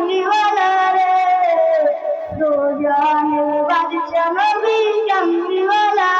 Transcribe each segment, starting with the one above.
কামলিওয়ালা রে দোজানের বাদশা নবী কামলিওয়ালা রে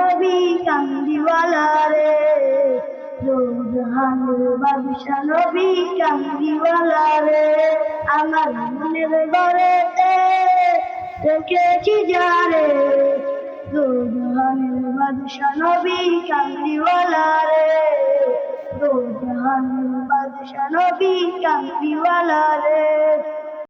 নবী কান্দিওয়ালা রে দোজানের বাদশা নবী কান্দিওয়ালা রে আমার মনের ঘরেতে রেখেছি যারে দোজানের বাদশা নবী কান্দিওয়ালা রে বাদশা নবী কান্দিওয়ালা রে।